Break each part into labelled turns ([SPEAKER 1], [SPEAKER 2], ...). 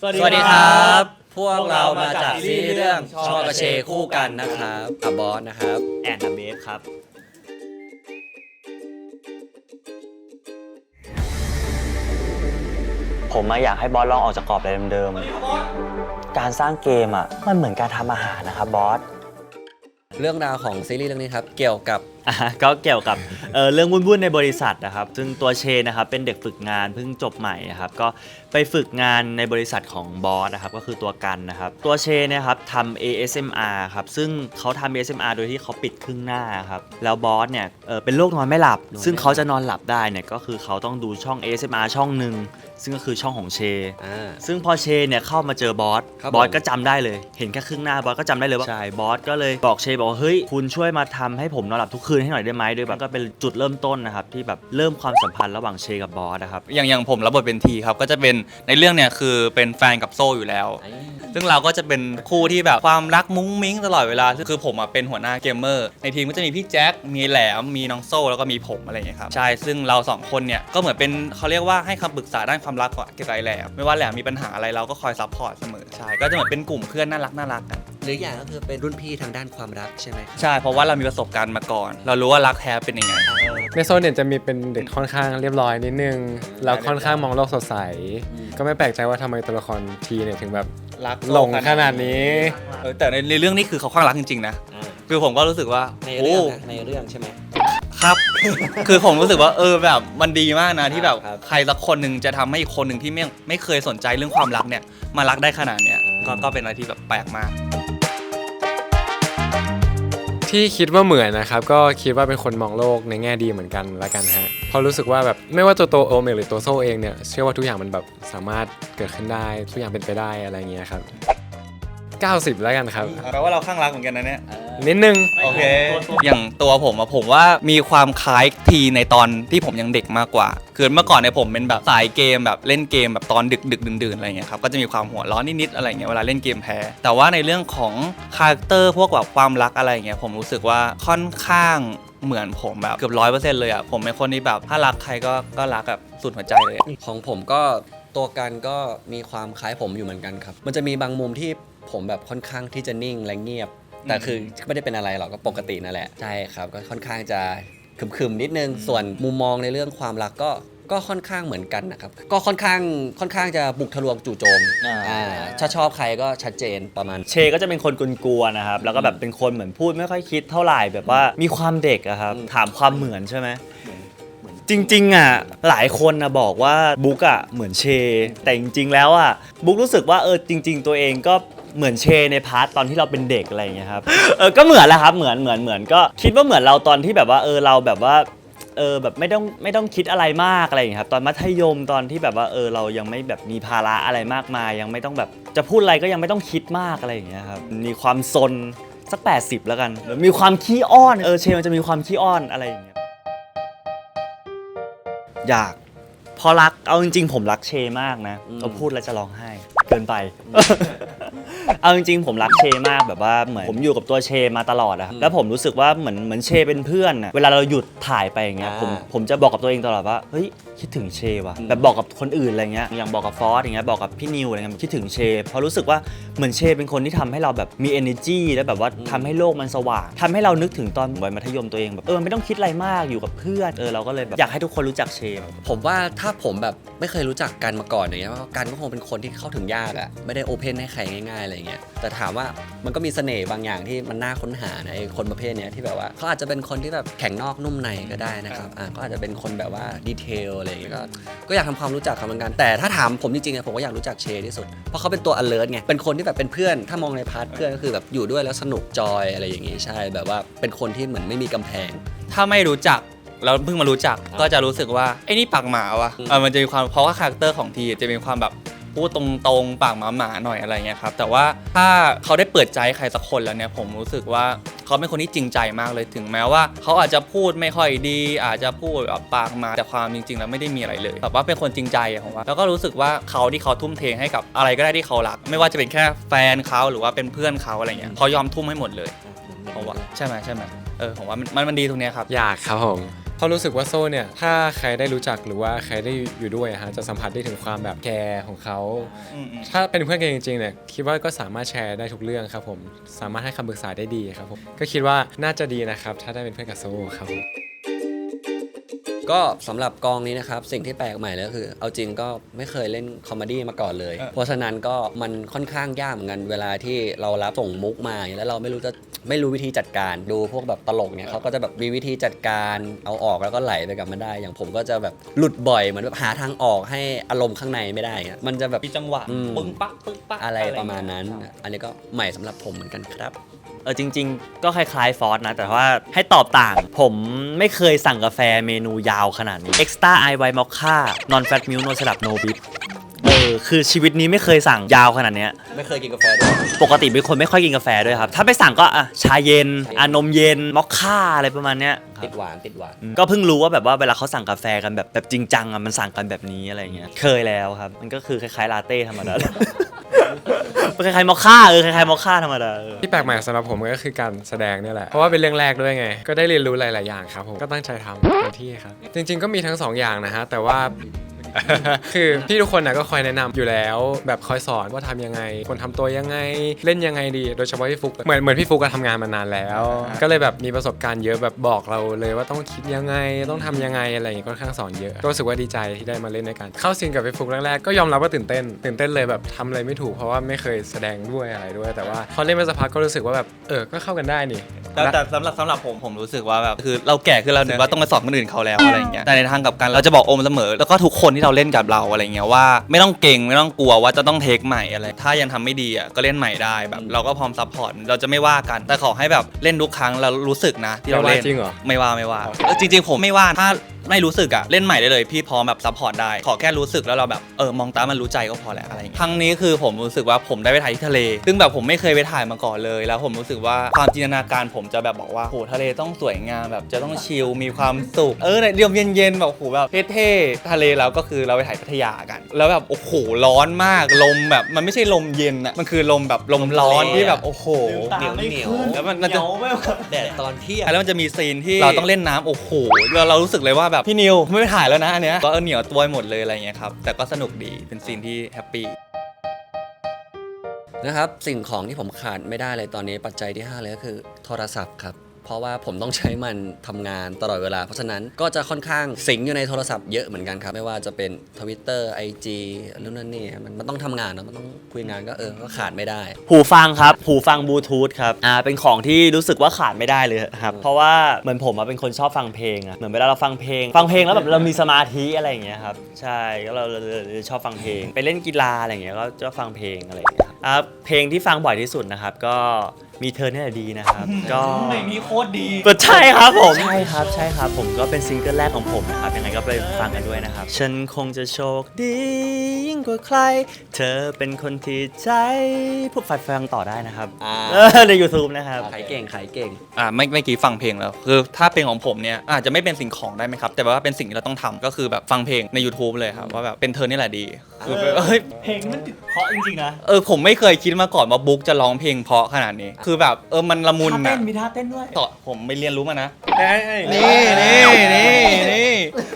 [SPEAKER 1] สวัส
[SPEAKER 2] สวัสดีครับ พวกเรามาจากซีรีส์เรื่องชอกระเชคู่กันนะครับกับบอสนะครับ
[SPEAKER 1] แอนนาเบฟครับ
[SPEAKER 3] ผมอะอยากให้บอสลองออกจากกรอบอะไรเดิมๆ การสร้างเกมอะมันเหมือนการทำอาหารนะครับบอส
[SPEAKER 2] เรื่องราวของซีรีส์เรื่องนี้ครับ เกี่ยวกับ
[SPEAKER 1] อะก็เกี่ยวกับเอ่อเรื่องวุ่นๆในบริษัทนะครับซึ่งตัวเชนนะครับเป็นเด็กฝึกงานเพิ่งจบใหม่นะครับก็ไปฝึกงานในบริษัทของบอสนะครับก็คือตัวกันนะครับตัวเชนเนะครับทำ ASMR ครับซึ่งเขาทำ ASMR โดยที่เขาปิดครึ่งหน้าครับแล้วบอสเนี่ยเอ่อเป็นโรคนอนไม่หลับ
[SPEAKER 2] นอนไม่หลับ
[SPEAKER 1] ซึ่งเขาจะนอนหลับได้เนี่ยก็คือเขาต้องดูช่อง ASMR ช่องหนึ่งซึ่งก็คือช่องของเช
[SPEAKER 2] อ่า
[SPEAKER 1] ซึ่งพอเชเนี่ยเข้ามาเจอบอส
[SPEAKER 2] ครับ
[SPEAKER 1] บอส
[SPEAKER 2] ผม
[SPEAKER 1] ก็จำได้เลย เห็นแค่ครึ่งหน้าบอสก็จำได้เลยว่า ใช่ บอสก็เลยบอกเชบอกว่าเฮ้ย คุณช่วยมาทำให้ผมนอนหลับทุกคืนให้หน่อยได้ไหมด้วยแบบก็เป็นจุดเริ่มต้นนะครับที่แบบเริ่มความสัมพันธ์ระหว่างเชกับ บอสนะครับ
[SPEAKER 4] อย่างอย่างผมรับบทเป็นทีครับก็จะเป็นในเรื่องเนี่ยคือเป็นแฟนกับโซ่อยู่แล้ว ซึ่งเราก็จะเป็นคู่ที่แบบความรักมุ้งมิ้งตลอดเวลาคือผมอะเป็นหัวหน้าเกมเมอร์ในทีมก็จะมีพี่แจ็คมีแหลมมีน้องโซ่แล้วก็มีผมอะไรอย่างเงี้ยครับใช่ซึ่งเราสองคนเนี่ยก็เหมือนเป็นเขาเรียกว่าให้คำปรึกษาด้านความรักเกี่ยวกับไอ้แหลมไม่ว่าแหลมมีปัญหาอะไรเราก็คอยซัพพอร์ตเสมอใช่ก็จะเหมือนเป็นกลุ่มเพื่อนน่ารักน่ารักกัน
[SPEAKER 2] หรืออย่างก็คือเป็นรุ่นพี่ทางด้านความรักใช่ไหมครับ
[SPEAKER 4] ใช่ เพราะว่าเรามีประสบการณ์มาก่อน เรารู้ว่ารักแท้เป็นยังไง
[SPEAKER 5] ในโซนเนี่ยจะมีเป็นเด็กค่อนข้างเรียบร้อยนิดนึง แล้วค่อนข้างมองโลกสดใส ก็ไม่แปลกใจว่าทำไมตัวละครทีเนี่ยถึงแบบ
[SPEAKER 4] รัก
[SPEAKER 5] หลงขนาดนี้
[SPEAKER 4] เออแต่ในในเรื่องนี้คือเขาข้างรักจริงๆนะคือผมก็รู้สึกว่า
[SPEAKER 2] ใน
[SPEAKER 4] โอ้
[SPEAKER 2] เรื่องนะในเรื่องใช่ไหม
[SPEAKER 4] ครับ คือผมรู้สึกว่าเออแบบมันดีมากนะที่แบบ
[SPEAKER 2] ครับ
[SPEAKER 4] ใครสักคนหนึ่งจะทำให้อีกคนหนึ่งที่ไม่ไม่เคยสนใจเรื่องความรักเนี่ยมารักได้ขนาดเนี้ยก็ก็เป็นอะไรที่แบบแปลกมาก
[SPEAKER 5] ที่คิดว่าเหมือนนะครับ ก็คิดว่าเป็นคนมองโลกในแง่ดีเหมือนกันละกันฮะเพราะรู้สึกว่าแบบไม่ว่าตัวโตโอเมหรือตัวโซเองเนี่ยเชื่อว่าทุกอย่างมันแบบสามารถเกิดขึ้นได้ ทุกอย่างเป็นไปได้อะไรเงี้ยครับ 90 แล้วกันครับ
[SPEAKER 4] แปลว่าเราข้างรักเหมือนกันนะเนี่ย
[SPEAKER 5] นิดนึง
[SPEAKER 4] โอเค อย่างตัวผมอะผมว่ามีความคล้ายทีในตอนที่ผมยังเด็กมากกว่า คือเมื่อก่อนเนี่ยผมเป็นแบบสายเกมแบบเล่นเกมแบบตอนดึกดึกดื่นๆอะไรเงี้ยครับก็จะมีความหัวร้อนนิดๆอะไรเงี้ยเวลาเล่นเกมแพ้แต่ว่าในเรื่องของคาแรคเตอร์พวกแบบความรักอะไรเงี้ยผมรู้สึกว่าค่อนข้างเหมือนผมแบบเกือบร้อยเปอร์เซ็นต์เลยอะผมเป็นคนที่แบบถ้ารักใครก็ก็รักแบบสุดหัวใจเลยอะ
[SPEAKER 2] ของผมก็ตัวกันก็มีความคล้ายผมอยู่เหมือนกันครับ มันจะมีบางมุมที่ ผมแบบค่อนข้างที่จะนิ่งและเงียบ แต่คือไม่ได้เป็นอะไรหรอกก็ปกตินั่นแหละใช่ครับก็ค่อนข้างจะขึมๆนิดนึงส่วนมุมมองในเรื่องความรักก็ก็ค่อนข้างเหมือนกันนะครับ ก็ค่อนข้างค่อนข้างจะบุกทะลวงจู่โจม
[SPEAKER 1] อ่า
[SPEAKER 2] อ่าถ้าชอบใครก็ชัดเจนประมาณ
[SPEAKER 1] เชก็จะเป็นคนกลัวๆนะครับ แล้วก็แบบเป็นคนเหมือนพูดไม่ค่อยคิดเท่าไหร่แบบว่ามีความเด็กอะครับ
[SPEAKER 2] อืม
[SPEAKER 1] ถามความเหมือนใช่ไหม จริงๆอะหลายคนนะบอกว่าบุ๊กอะเหมือนเช แต่จริงๆแล้วอะบุ๊กรู้สึกว่าเออจริง ๆ ตัวเองก็ เหมือนเชในพาร์ทตอนที่เราเป็นเด็กอะไรอย่างเงี้ยครับเออก็เหมือนแหละครับเหมือนเหมือนเหมือนก็คิดว่าเหมือนเราตอนที่แบบว่าเออเราแบบว่าเออแบบไม่ต้องไม่ต้องคิดอะไรมากอะไรอย่างเงี้ยครับตอนมัธยมตอนที่แบบว่าเออเรายังไม่แบบมีภาระอะไรมากมาย ยังไม่ต้องแบบจะพูดอะไรก็ยังไม่ต้องคิดมากอะไรอย่างเงี้ยครับมีความซนสัก 80 แล้วกันหรือมีความขี้อ้อนเออเชมันจะมีความขี้อ้อนอะไรอย่างเงี้ยอยากเพอรักเอาจริงๆ ผมรักเชมากนะ
[SPEAKER 2] อืม
[SPEAKER 1] เขาพูดแล้วจะร้องไห้ เกินไป เอาจริงๆผมรักเชมากแบบว่าเหมือนผมอยู่กับตัวเชมาตลอดอะครับแล้วผมรู้สึกว่าเหมือนเหมือนเชเป็นเพื่อนอะเวลาเราหยุดถ่ายไปอย่างเงี้ยผมผมจะบอกกับตัวเองตลอดว่าเฮ้ยคิดถึงเชว่ะแบบบอกกับคนอื่นอะไรเงี้ยอย่างบอกกับฟอสอย่างเงี้ยบอกกับพี่นิวอะไรเงี้ยคิดถึงเชเพราะรู้สึกว่าเหมือนเชเป็นคนที่ทำให้เราแบบมี energy แล้วแบบว่าทำให้โลกมันสว่างทำให้เรานึกถึงตอนวัยมัธยมตัวเองแบบเออไม่ต้องคิดอะไรมากอยู่กับเพื่อนเออเราก็เลยแบบอยากให้ทุกคนรู้จักเชแบบ
[SPEAKER 2] ผมว่าถ้าผมแบบไม่เคยรู้จักกันมาก่อนอย่างเงี้ยว่ากันก็คงเป็นคนที่เข้าถึงยากอะไม่ได้โอเพนให้ใครง่ายๆอะไรเงี้ยแต่ถามว่ามันก็มีเสน่ห์บางอย่างที่มันน่าค้นหานะไอ้คนประเภทเนี้ยที่แบบว่าเขาอาจจะเป็นคนที่แบบแข็งนอกนุ่มในก็ได้นะครับอ่าก็อาจจะเป็นคนแบบว่าดีเทลอะไรอย่างเงี้ยก็ก็อยากทำความรู้จักเขาเหมือนกันแต่ถ้าถามผมจริงๆอะผมก็อยากรู้จักเชที่สุดเพราะเขาเป็นตัว alert ไงเป็นคนที่แบบเป็นเพื่อนถ้ามองในพาร์ทเพื่อนก็คือแบบอยู่ด้วยแล้วสนุกจอยอะไรอย่างงี้ใช่ แบบว่าเป็นคนที่เหมือนไม่มีกำแพง
[SPEAKER 4] ถ้าไม่รู้จักแล้วเพิ่งมารู้จักก็จะรู้สึกว่าไอ้นี่ปากหมาวะ
[SPEAKER 2] อืม
[SPEAKER 4] เออมันจะมีความเพราะว่าคาแรคเตอร์ของทีจะมีความแบบ พูดตรงๆ ปากหมาหมาๆหน่อยอะไรเงี้ยครับ แต่ว่าถ้าเขาได้เปิดใจให้ใครสักคนแล้วเนี่ยผมรู้สึกว่าเขาเป็นคนที่จริงใจมากเลยถึงแม้ว่า เขาอาจจะพูดไม่ค่อยดี อาจจะพูดแบบปากหมาแต่ความจริงๆ แล้วไม่ได้มีอะไรเลยแบบว่าเป็นคนจริงใจอะผมว่าแล้วก็รู้สึกว่าเขาที่เขาทุ่มเทให้กับอะไรก็ได้ที่เขารัก ไม่ว่าจะเป็นแค่แฟนเขาหรือว่าเป็นเพื่อนเขาอะไรเงี้ยเขายอมทุ่มให้หมดเลยผมว่าใช่ไหมใช่ไหมเออผมว่ามันมันมันดีตรงเนี้ยครับ
[SPEAKER 5] อยากครับผม เพราะรู้สึกว่าโซ่เนี่ยถ้าใครได้รู้จักหรือว่าใครได้อยู่ด้วยอะฮะจะสัมผัสได้ถึงความแบบแคร์ของเขา
[SPEAKER 4] อืมอืม
[SPEAKER 5] ถ้าเป็นเพื่อนกันจริงๆเนี่ยคิดว่าก็สามารถแชร์ได้ทุกเรื่องครับผม สามารถให้คำปรึกษาได้ดีครับผมก็คิดว่าน่าจะดีนะครับ ถ้าได้เป็นเพื่อนกับโซ่ครับผม
[SPEAKER 2] ก็สำหรับกองนี้นะครับ สิ่งที่แปลกใหม่เลยก็คือ เอาจริงก็ไม่เคยเล่นคอมเมดี้มาก่อนเลย
[SPEAKER 4] เออ
[SPEAKER 2] เพราะฉะนั้นก็มันค่อนข้างยากเหมือนกันเวลาที่เรารับส่งมุกมาแล้วเราไม่รู้จะไม่รู้วิธีจัดการดูพวกแบบตลกเนี่ยเขาก็จะแบบมีวิธีจัดการเอาออกแล้วก็ไหลไปกับมันได้ อย่างผมก็จะแบบหลุดบ่อยเหมือนแบบหาทางออกให้อารมณ์ข้างในไม่ได้เงี้ยมันจะแบบ
[SPEAKER 4] มีจังหวะ
[SPEAKER 2] อืม
[SPEAKER 4] ปึ้งปักปึ้งปัก
[SPEAKER 2] อะไรประมาณนั้น อันนี้ก็ใหม่สำหรับผมเหมือนกันครับ
[SPEAKER 1] เออจริง ๆ ก็คล้ายๆฟอสนะ แต่ว่าให้ตอบต่าง ผมไม่เคยสั่งกาแฟเมนูยาวขนาดนี้ Extra i w i m o c c a Non Fat Milk No Syrup No Bip เออคือชีวิตนี้ไม่เคยสั่งยาวขนาดเนี้ย
[SPEAKER 2] ไม่เคยกินกาแฟด้วย
[SPEAKER 1] ปกติเป็นคนไม่ค่อยกินกาแฟด้วยครับ ถ้าไปสั่งก็อะชาเย็นอะนมเย็นมอคค่าอะไรประมาณเนี้ยครับ
[SPEAKER 2] ติดหวานติดหวาน
[SPEAKER 1] ก็เพิ่งรู้ว่าแบบว่าเวลาเขาสั่งกาแฟกันแบบแบบจริงจังอะมันสั่งกันแบบนี้อะไรเงี้ย เคยแล้วครับ มันก็คือคล้ายๆลาเต้ธรรมดา มันคล้ายๆมอคค่าเออคล้ายๆมอคค่าธรรมดาเออ
[SPEAKER 5] ที่แปลกใหม่สำหรับผมก็คือการแสดงเนี่ยแหละ เพราะว่าเป็นเรื่องแรกด้วยไง ก็ได้เรียนรู้หลาย ๆ อย่างครับผม ก็ตั้งใจทำเต็มที่ครับ จริง ๆ ก็มีทั้งสองอย่างนะฮะ แต่ว่า คือพี่ทุกคนนะก็คอยแนะนำอยู่แล้ว แบบคอยสอนว่าทำยังไงคนทำตัวยังไงเล่นยังไงดี โดยเฉพาะพี่ฟุกเหมือนเหมือนพี่ฟุกก็ทำงานมานานแล้ว ก็เลยแบบมีประสบการณ์เยอะแบบบอกเราเลยว่าต้องคิดยังไงต้องทำยังไงอะไรอย่างเงี้ยค่อนข้างสอนเยอะก็รู้สึกว่าดีใจที่ได้มาเล่นด้วยกันเข้าซีนกับพี่ฟุกแรกๆก็ยอมรับว่าตื่นเต้น ตื่นเต้นเลยแบบทำอะไรไม่ถูกเพราะว่าไม่เคยแสดงด้วยอะไรด้วย แต่ว่าพอเล่นมาสักพักก็รู้สึกว่าแบบเออก็เข้ากันได้นี่
[SPEAKER 4] แต่แต่สำหรับสำหรับผมผมรู้สึกว่าแบบคือเราแก่คือเราถือว่าต้องมาสอนคนอื่นเขาแล้วอะไรอย่างเงี้ยแต่ในทางกลับกันเราจะบอกโอมเสมอแล้วก็ทุกคนที่เราเล่นกับเราอะไรเงี้ยว่าไม่ต้องเก่งไม่ต้องกลัวว่าจะต้องเทคใหม่อะไร ถ้ายังทำไม่ดีอะก็เล่นใหม่ได้แบบ เราก็พร้อมซัพพอร์ตเราจะไม่ว่ากัน แต่ขอให้แบบเล่นทุกครั้งเรารู้สึกนะที่เราเล่น
[SPEAKER 5] ไม่ว่าจริงเหรอ
[SPEAKER 4] ไม่ว่าไม่ว่าเออจริงๆผมไม่ว่าถ้า ไม่รู้สึกอะเล่นใหม่ได้เลย พี่พร้อมแบบซัพพอร์ตได้ ขอแค่รู้สึกแล้วเราแบบเออมองตามันรู้ใจก็พอแล้วอะไรอย่างเงี้ยครั้งนี้คือผมรู้สึกว่าผมได้ไปถ่ายที่ทะเล ซึ่งแบบผมไม่เคยไปถ่ายมาก่อนเลย แล้วผมรู้สึกว่าความจินตนาการผมจะแบบบอกว่าโหทะเลต้องสวยงามแบบจะต้องชิลมีความสุขเออเรียมเย็นๆแบบโหแบบเท่ๆทะเลแล้วก็คือเราไปถ่ายพัทยากัน แล้วแบบโอ้โหร้อนมากลมแบบมันไม่ใช่ลมเย็นอะมันคือลมแบบลมร้อนที่แบบโอ้โห
[SPEAKER 2] เหนียวเหนียว
[SPEAKER 4] แล้วมันมันจะ
[SPEAKER 2] แดดตอนเที่ยง
[SPEAKER 4] แล้วมันจะมีซีนที่เราต้องเล่นน้ำโอ้โหเราเรารู้สึกเลยว่าแบบพี่นิวไม่ไปถ่ายแล้วนะอันเนี้ยก็เออเหนียวตัวหมดเลยอะไรเงี้ยครับแต่ก็สนุกดีเป็นซีนที่แฮปปี้
[SPEAKER 2] นะครับสิ่งของที่ผมขาดไม่ได้เลยตอนนี้ปัจจัยที่ 5 เลยก็คือโทรศัพท์ครับ เพราะว่าผมต้องใช้มันทำงานตลอดเวลา เพราะฉะนั้นก็จะค่อนข้างสิงอยู่ในโทรศัพท์เยอะเหมือนกันครับ ไม่ว่าจะเป็น Twitter IG เรื่องนั้นนี่มันมันต้องทำงานเนอะมันต้องคุยงานก็เออก็ขาดไม่ได้
[SPEAKER 1] หูฟังครับ หูฟังบลูทูธครับอ่าเป็นของที่รู้สึกว่าขาดไม่ได้เลยครับเพราะว่าเหมือนผมอะเป็นคนชอบฟังเพลงอะเหมือนเวลาเราฟังเพลง ฟังเพลงแล้วแบบเรามีสมาธิอะไรอย่างเงี้ยครับใช่ก็เราเราเราเราชอบฟังเพลง ไปเล่นกีฬาอะไรอย่างเงี้ยก็จะฟังเพลงอะไรอย่างเงี้ยครับอ่าเพลงที่ฟังบ่อยที่สุดนะครับก็ มีเธอเนี่ยแหละดีนะครับ ก็
[SPEAKER 4] ไม่มีโคตรดี
[SPEAKER 1] ก็ใช่ครับผม ใช่ครับ ใช่ครับ ผมก็เป็นซิงเกิลแรกของผมนะครับ ยังไงก็ไปฟังกันด้วยนะครับ ฉันคงจะโชคดียิ่งกว่าใคร เธอเป็นคนที่ใจพูดไฟฟังต่อได้นะครับ
[SPEAKER 2] อ่า
[SPEAKER 1] เออใน YouTube นะครับ
[SPEAKER 2] ขายเก่งขายเก่ง
[SPEAKER 4] อ่าไม่ไม่กี่ฟังเพลงแล้ว คือถ้าเป็นของผมเนี่ยอาจจะไม่เป็นสิ่งของได้ไหมครับ แต่ว่าเป็นสิ่งที่เราต้องทำก็คือแบบฟังเพลงใน YouTube เลยครับ ว่าแบบเป็นเธอนี่แหละดีคือแบบเอ้ย
[SPEAKER 1] เพลงมันติดเพราะจริงๆนะ
[SPEAKER 4] เออผมไม่เคยคิดมาก่อนว่าบุ๊กจะร้องเพลงเพราะขนาดนี้ คือแบบเออมันละมุน
[SPEAKER 1] ท่าเต้
[SPEAKER 4] อะ
[SPEAKER 1] นมีท่าเต้นด้วย
[SPEAKER 4] ต่อผมไปเรียนรู้มานะ
[SPEAKER 1] นี่
[SPEAKER 4] นี่นี่นี่นี่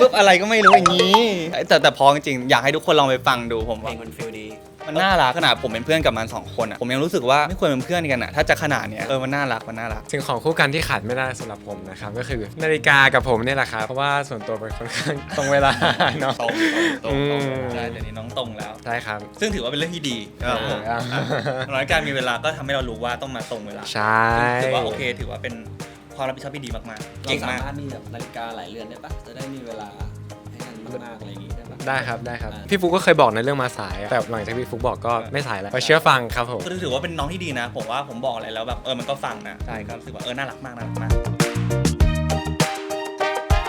[SPEAKER 4] ปุ๊บอะไรก็ไม่รู้อย่างนี้ แต่แต่พอจริงๆอยากให้ทุกคนลองไปฟังดูผม
[SPEAKER 2] เพล
[SPEAKER 4] ว่า
[SPEAKER 2] งมันฟิลดี
[SPEAKER 4] มันน่ารักขนาดผมเป็นเพื่อนกับมันสองคนอะผมยังรู้สึกว่าไม่ควรเป็นเพื่อนกันอะถ้าจะขนาดเนี้ยเออมันน่ารักมันน่ารัก
[SPEAKER 5] สิ่งของคู่กันที่ขาดไม่ได้สำหรับผมนะครับก็คือนาฬิกากับผมเนี่ยแหละครับเพราะว่าส่วนตัวเป็นค่อนข้างตรงเวลาเนาะ
[SPEAKER 4] ตรงตรงตรง
[SPEAKER 5] อืม
[SPEAKER 4] ใช่เดี๋ยวนี้น้องตรงแล้ว
[SPEAKER 5] ใช่ครับ
[SPEAKER 4] ซึ่งถือว่าเป็นเรื่องที่ดีนะครับผม
[SPEAKER 5] อ่า
[SPEAKER 4] น้อยการมีเวลาก็ทำให้เรารู้ว่าต้องมาตรงเวลา
[SPEAKER 5] ใช่
[SPEAKER 4] ถือว่าโอเค ถือว่าเป็นความรับผิดชอบที่ดีมากๆ
[SPEAKER 2] เรา
[SPEAKER 4] เก่ง
[SPEAKER 2] สามา
[SPEAKER 4] ก
[SPEAKER 2] มารถมีแบบนาฬิกาหลายเรือนได้ปะจะได้มีเวลาให้กันมากๆอะไรอย่างงี้ได้ปะ
[SPEAKER 5] ได้ครับได้ครับ
[SPEAKER 2] อ่า
[SPEAKER 5] พี่ฟุกก็เคยบอกในเรื่องมาสายอะแต่หลังจากพี่ฟุกบอกก็ไม่สายแล้วไปเชื่อฟังครับผม
[SPEAKER 4] ก็ถือว่าเป็นน้องที่ดีนะ ผมว่าผมบอกอะไรแล้วแบบเออมันก็ฟังนะใช่ก็รู้สึกว่าเออน่ารักมากน่ารักมาก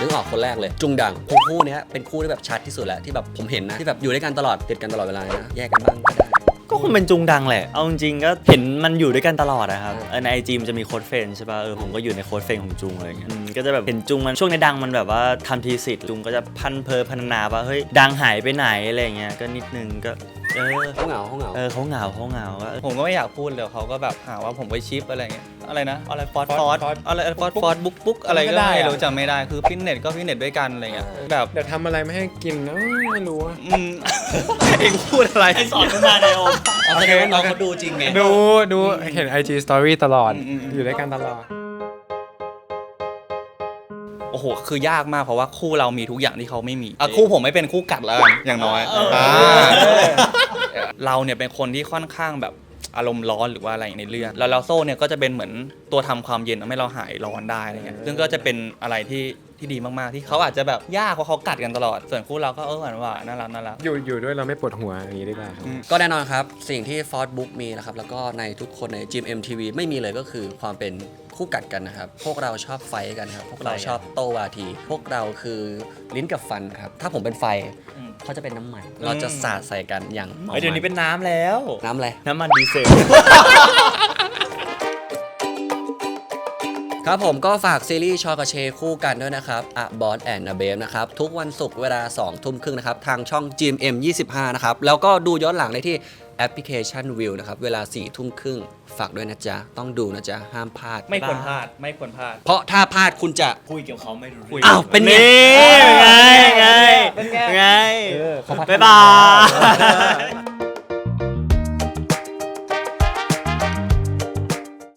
[SPEAKER 2] นึกออกคนแรกเลย จุงดังคู่คู่เนี้ยเป็นคู่ที่แบบชัดที่สุดแหละที่แบบผมเห็นนะที่แบบอยู่ด้วยกันตลอดติดกันตลอดเวลานะแยกกันบ้างก็ได้
[SPEAKER 1] ก็คงเป็นจุงดังแหละ เอาจริงๆก็เห็นมันอยู่ด้วยกันตลอดนะครับเออในไอจีมันจะมีโค้ดเฟรนด์ใช่ป่ะ เออผมก็อยู่ในโค้ดเฟรนด์ของจุงอะไรอย่างเงี้ยอืมก็จะแบบเห็นจุงมันช่วงในดังมันแบบว่าทำทีสิทธิ์จุงก็จะพันเพอพันนาว่าเฮ้ยดังหายไปไหนอะไรอย่างเงี้ย ก็นิดนึงก็ เออ
[SPEAKER 2] เขาเหงาเขาเหงา
[SPEAKER 1] เออเขาเหงาเขาเหงาว่า
[SPEAKER 4] ผมก็ไม่อยากพูดเลยเขาก็แบบหาว่าผมไปชิปอะไรเงี้ยอะไรนะอะไรฟอสฟ
[SPEAKER 5] ฟ
[SPEAKER 4] อ
[SPEAKER 5] อ
[SPEAKER 4] ส
[SPEAKER 5] สฟอส
[SPEAKER 4] อะไรฟอสฟอสบุ๊กบุ๊กอะไรก็
[SPEAKER 5] ไม่ได้
[SPEAKER 4] ไม่
[SPEAKER 5] อะ
[SPEAKER 4] รู้จำไม่ได้คือฟิตเนสก็ฟิตเนสด้วยกันอะไรเงี้ยแบบ
[SPEAKER 5] เดี๋ยวทำอะไรไม่ให้กินนะไม่รู้อะ
[SPEAKER 4] อืมเองพูดอะไร
[SPEAKER 1] สอนขึ้นมาในโอม
[SPEAKER 2] เอาแสดงว่าน้องเขาดูจริงไง
[SPEAKER 5] ดูดูเห็น IG Story ตลอด
[SPEAKER 4] อืมอืม
[SPEAKER 5] อยู่ด้วยกันตลอด
[SPEAKER 4] โอ้โห คือยากมากเพราะว่าคู่เรามีทุกอย่างที่เขาไม่มีอะคู่ผมไม่เป็นคู่กัดแล้วกันอย่างน้อยาเราเนี่ยเป็นคนที่ค่อนข้างแบบอารมณ์ร้อนหรือว่าอะไรในเรื่อง แล้วเราโซ่เนี่ยก็จะเป็นเหมือนตัวทำความเย็นทำให้เราหายร้อนได้อะไรเงี้ย ซึ่งก็จะเป็นอะไรที่ที่ดีมากๆ ที่เขาอาจจะแบบยากเพราะเขากัดกันตลอด ส่วนคู่เราก็เออหวานหวานๆน่ารักน่ารัก
[SPEAKER 5] อยู่อยู่ด้วยเราไม่ปวดหัวอย่างนี้ดีกว่าครับ
[SPEAKER 2] ก็แน่นอนครับ สิ่งที่ f o r บุ๊กมีนะครับ แล้วก็ในทุกคนใน GMMTV ไม่มีเลยก็คือความเป็น คู่กัดกันนะครับ พวกเราชอบไฟท์กันครับ พวกเราชอบโตวาที พวกเราคือลิ้นกับฟันครับ ถ้าผมเป็นไฟ
[SPEAKER 4] อืม
[SPEAKER 2] เขาจะเป็นน้ำมัน เราจะสาดใส่กันอย่างมา
[SPEAKER 1] เฮ้ยเดี๋ยวนี้เป็นน้ำแล้ว
[SPEAKER 2] น้ำอะไร
[SPEAKER 1] น้ำมันดีเซล
[SPEAKER 2] ครับผมก็ฝากซีรีส์ชอกระเชคู่กันด้วยนะครับอะบอสแอนด์เบฟนะครับ ทุกวันศุกร์เวลา 2 ทุ่มครึ่งนะครับ ทางช่อง GMM 25 นะครับ แล้วก็ดูย้อนหลังได้ที่แอปพลิเคชันวิวนะครับ เวลา4ทุ่มครึ่งฝากด้วยนะจ๊ะ ต้องดูนะจ๊ะ ห้ามพลาด
[SPEAKER 4] ไม่ควรพลาดไม่ควรพลาด
[SPEAKER 2] เพราะถ้าพลาดคุณจะ
[SPEAKER 1] คุยกับเขาไม่รู้เรื่
[SPEAKER 4] คุย
[SPEAKER 2] อ้าว เป็นไง
[SPEAKER 1] นี่ไงไงไง
[SPEAKER 2] เป็นไง
[SPEAKER 1] ไง
[SPEAKER 2] เออเขาพัฒนา
[SPEAKER 1] บ๊ายบาย